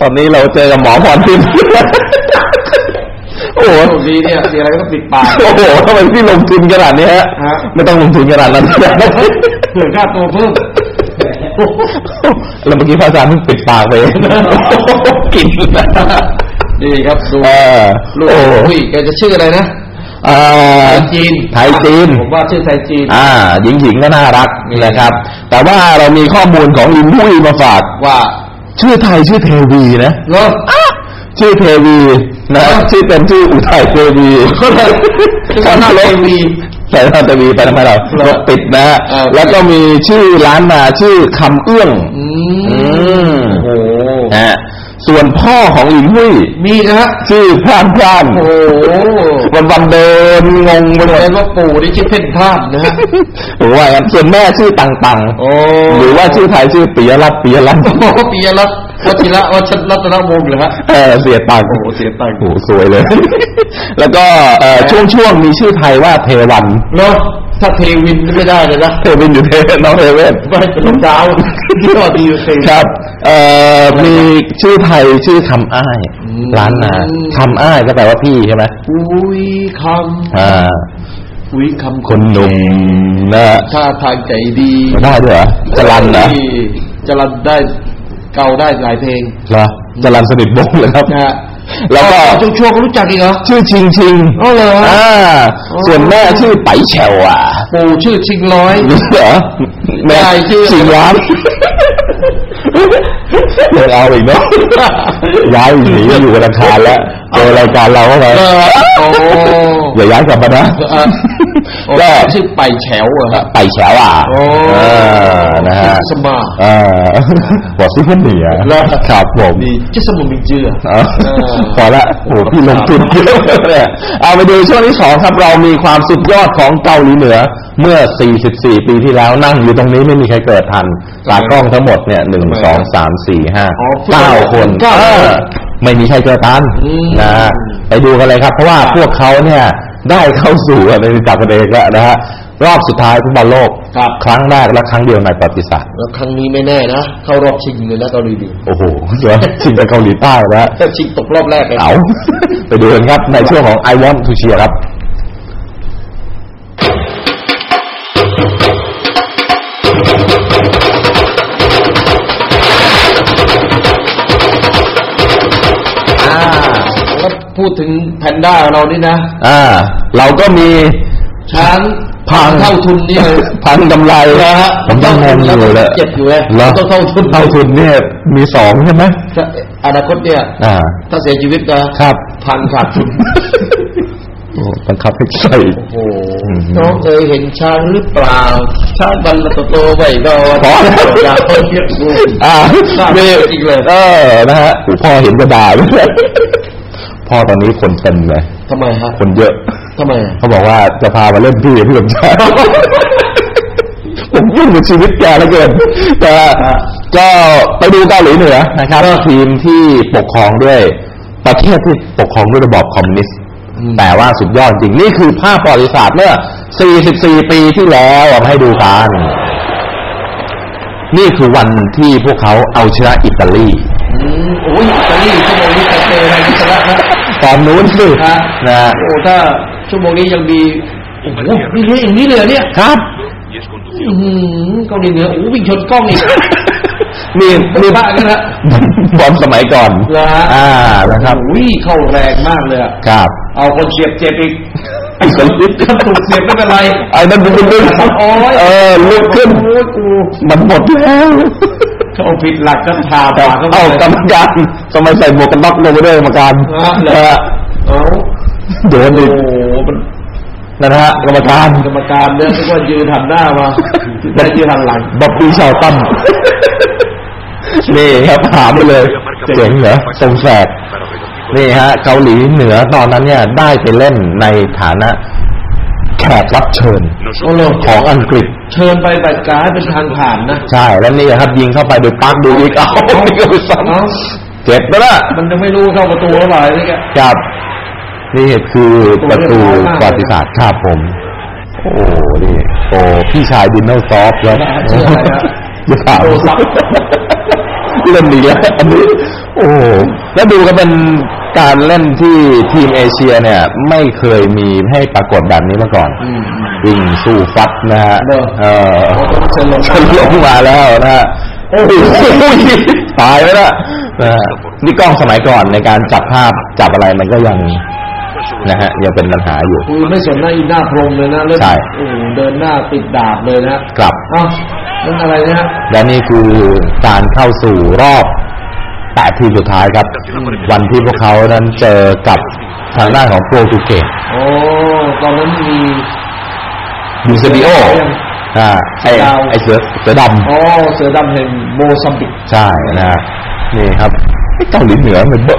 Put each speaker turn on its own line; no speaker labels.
ตอนนี้เราเจอกับหมอพรทิพย์โอ้โห
โชคดีเนี่ยมีอะไรก็ต้องปิดปาก
โอ้โหทำไมพี่ลงทุนขนาดนี้ฮะ
ฮะ
ไม่ต้องลงทุนขนาดนั้น
เผื่อค่าตัวเพิ่ม
แล้วเมื่อกี้พระอาจารย์เพิ่งปิดปากไปกินนะ
นี่ครับดู
เออ
ลูก
โอ้
อุ้ยแกจะชื่ออะไรนะ
อ่า
ไทยจีน
ไทยจีน
ผมว่าชื่อไทยจีน
อ่า หญิงหญิงๆก็น่ารัก
นี่
นะครับ แต่ว่าเรามีข้อมูลของลินหุยมาฝาก
ว่า
ชื่อไทยชื่อเทวีนะ
เนาะ
ชื่อเทวีนะ
เออ
ชื่อเป็นชื่ออุทัยเทวี
ก็เลยชื่อว่าเทวี
ใส่หน้าเทวีไปทำไมเรา
เหรอ
รถติดนะฮะ
เออ
แล้วก็มีชื่อร้านนาชื่อคำเอื้อง
อื
อื
ม
ม
โอ้โห
นะฮะ ส่วนพ่อของหลินหุย
มีนะฮะ
ชื่อพรานพราน
โอ้โห
วันวันๆเดินงงไปหม
แส
ด
ดงว่าปู่นี่ชื่อเพ่นพ่านนะฮะ
ผมว่างั้นส่วนแม่ชื่อตังตัง
โอ้
หรือว่าชื่อไทยชื่อปิยรัตน์ปิยรัตน์
โอ้โหปิยรัตน์วัชิระวัชรัตนวงศ์เหรอฮะ
เออเสียตังค์
โอ้โหเสียตังค์
โอ้โหสวยเลย แล้วก็เอ่อช่วงช่วงๆมีชื่อไทยว่าเทวัน
เนาะถ้าเทวินไม่ได้เลยนะ
เทวินอยู่เทน้องเทเวน
ไม่เป็นรองเท้าที่ว่าดีเท
ครับ เอ่อมีชื่อไทยชื่อคำอ้าย
อืม
ร้านนาคำอ้ายก็แปลว่าพี่ใช่ไหม
อุ้ยค
อ่าำ
อุ้ยคำ
คนหนุ่มนะฮะ
ท่าทางใจดี
ได้ด้วยเหรอจรันเหรอ
ที่จรันได้เก่าได้หลายเพลง
เหรอจรันสนิทวงศ์เลยครับ
นะฮะ
แล้วก็
ช่วงช่วงๆเขารู้จักอีกเหรอ
ชื่อชิงชิง
อ๋อเหรอ
อ่า
อ๋อ
ส่วนแม่ชื่อไปแฉวอะ
ปู่ชื่อชิงร้อย
รู้เหรอแม่
ยายชื่อ
ชิงร้าน ยังเอาอีกเนาะย้ายหนีอยู่กันอังคารแล้วเจอรายการเราเข้าไป
เออโอ้
อย่าย้ายกลับมานะ
เออโอ้
ก็
ชื่อไปแฉวเหรอฮะ
ไปแฉวอะ
โอ้
เออนะฮะ
สมา
เออบอกซิเพื่อนหนีอะ
แล้ว
ครับผม
นี่จะสมุนมิงจือ
เอา
เออ
พอละโอ้โหพี่ลงทุนเยอะเนี่ยเอาไปดูช่วงที่สองครับเรามีความสุดยอดของเกาหลีเหนือเมื่อ 44 ปีที่แล้วนั่งอยู่ตรงนี้ไม่มีใครเกิดทันตากล้องทั้งหมดเนี่ยหนึ่งสองสามสี่ห้า
อ๋อ
เก้าคน
เก้า
เออไม่มีใครเกิดทัน
อืม
นะฮะ ไปดูกันเลยครับ เพราะว่าพวกเขาเนี่ยได้เข้าสู่ในจับประเด็นแล้วนะฮะรอบสุดท้ายฟุตบอลโลก
ครับ
ครั้งแรกและครั้งเดียวในประวัติศาสตร์
แล้วครั้งนี้ไม่แน่นะ เข้ารอบชิงเลยนะเกาหลีเหนือ
โอ้โหเดี๋ยวชิงกับเกาหลีใต้แล้ว
แต่ชิงตกรอบแรกเลย
เอา ไปดูกันครับในช่วงของ I Want to Cheer ครับ
พูดถึงแพนด้าเรานี่นะ
อ่า เราก็มี
ช้าง
พัง
เท่าทุนนี่เลย
พันกำไร
นะฮะ
ผมยังงงอยู่เลย
เจ็บอยู่เลย
แล้ว
ต้องเท่าทุน
เท่าทุนเนี่ยมีสองใช่ไหม
ถ้าอนาคตเนี่ย
อ่า
ถ้าเสียชีวิตนะครับพันขาดทุน
โอ้บังคับให้ใส่
โอ้โห
อืม
น้องเคยเห็นช้างหรือเปล่า ช้างบันละโตๆไว้ก็
พอแล้ว
อยากเพิ่มเยอะกู
อ่า
ทราบ
นี่
จริงเลย
เออนะฮะโอ้พ่อเห็นกระดาษเลย พ่อตอนนี้คนเต็มเลย
ทำไมฮะ
คนเยอะ
ทำไมอะ
เขาบอกว่าจะพามาเล่นพี่พี่สมชายผมยุ่งกับชีวิตแกเหลือเกินแต่ก็ไปดูเกาหลีเหนือนะครับทีมที่ปกครองด้วย ประเทศที่ปกครองด้วยระบอบคอมมิวนิสต์แต่ว่าสุดยอดจริง นี่คือภาพประวัติศาสตร์เมื่อ 44 ปีที่แล้วเอามาให้ดูกันนี่คือวันที่พวกเขาเอาชนะอิตาลี
อืมโอ้ยอิตาลีชั่วโมงนี้ใครเจออะไรที่ชนะนะ
ต อนนู้นสิ
ฮะ
นะ
โอ้ถ้าชั่วโมงนี้ยังมีโอ้โหนี่เละอย่างนี้เลยเหรอเนี่ย
ครับ
อื้อหือเกาหลีเหนือโอ้โหวิ่งชนกล้องอีก
มีมี
บ้ากันนะ
บอลสมัยก่อน
เหรอฮะ
อ่านะครับ
โอ้ยเข้าแรงมากเลยอะ
ครับ
เอาคนเสียบเจ็บอีกถ้าถูกเสียบไม่เป็นไร
ไอ้นั่นเป็นเรื่อง
โอ้ย
เออลุกขึ้น
โอ้ยกู
มันหมดแล้ว
เขาเอาผิดหลักก็ทาปากเข้าไป
เอากรรมการทำไมใส่หมวกกันน็อกลงไปด้วยกรรมการ
ฮะเหรอ
เออ
เอา
โดน
โอ้
ดิ
โหมัน
นะฮะกรรมการ
กรรมการเนี่ยทุกคนยืนหันหน้ามาได้ยืนหันหลัง
บับปีชาวตั้มนี่ครับถามไปเลยเจ๋งเหรอทรงแสกนี่ฮะ เกาหลีเหนือตอนนั้นเนี่ย ได้ไปเล่นในฐานะแข กรับเชิญ
โอ้โห
ของอังกฤษ
เชิญไปบัตรการให้เป็นทางผ่านนะ
ใช่ แล้วนี่ครับยิงเข้าไปโดยปักดูอีกเอาไม่ก็ไปซ้
เอ้าำ
เจ็บแล้วล่ะ
มันยังไม่รู้เข้าประตูเท่าไหร่นี่แก
ครับ นี่คือประตูประวัติศาสตร์ครับผม โอ้นี่โอ้พี่ชายดินเนอร์ซอฟต์แล้ว
ชื่ออะไรนะ
อย่าถาม
โทรศัพท์
เล่นดีแล้วอันนี้ โอ้โหแล้วดูก็เป็น การเล่นที่ทีมเอเชียเนี่ย ไม่เคยมีให้ปรากฏแบบนี้มาก่อน
อืมอืม
วิ่งสู้ฟัดนะฮะ
เนอะ
เออ
โอ้ต้องเชิญลง
ชนลงมาแล้วนะฮะโอ้โหตายไปแล้วนะฮะนี่กล้องสมัยก่อนในการจับภาพจับอะไรมันก็ยังนะฮะยังเป็นปัญหาอยู่
คือไม่สนหน้าอินหน้าพรมเลยนะเล่น
ใช่
โอ้โหเดินหน้าติดดาบเลยนะครับเอ้านั่นอะไรเนะฮะ
และนี่คือการเข้าสู่รอบ แปดทีมสุดท้ายครับ วันที่พวกเขานั้นเจอกับทางด้านของโปรตุเกส
โอ้ตอนนั้นมี
ยูเซบิโออ่าไอ
ดาว
ไอเสือเสือด
อ๋อเสือดำแห่งโมซัมบิกำ
ใช่นะฮะนี่ครับไอ้เกาหลีเหนือมันเบอะ